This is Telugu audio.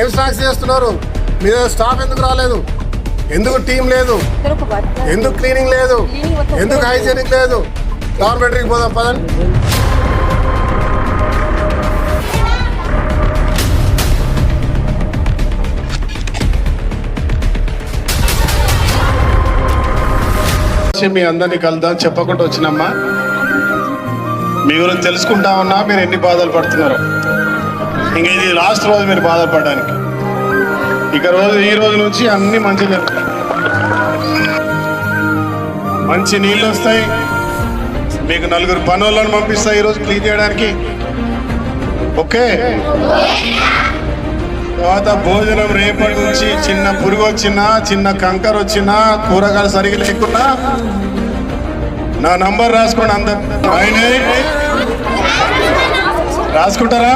ఏం స్టాక్స్ చేస్తున్నారు? మీద స్టాఫ్ ఎందుకు రాలేదు? ఎందుకు టీం లేదు? ఎందుకు క్లీనింగ్ లేదు? ఎందుకు హైజీనిక్ లేదు? డార్మెటరీకి పోదాం పదండి. మీ అందరినీ కలుద్దాం చెప్పకుండా వచ్చినమ్మా. మీ గురించి తెలుసుకుంటా ఉన్నా మీరు ఎన్ని బాధలు పడుతున్నారు? ఇంక ఇది లాస్ట్ రోజు మీరు బాధపడడానికి. ఇక రోజు ఈ రోజు నుంచి అన్ని మంచి జరుగుతాయి. మంచి నీళ్ళు వస్తాయి. మీకు నలుగురు పనులను పంపిస్తాయి ఈరోజు క్లీన్ చేయడానికి. ఓకే? తర్వాత భోజనం రేపటి నుంచి చిన్న పురుగు వచ్చినా చిన్న కంకర వచ్చినా కూరగాయలు సరిగా లేకున్నా నా నంబర్ రాసుకోండి అందరు రాసుకుంటారా?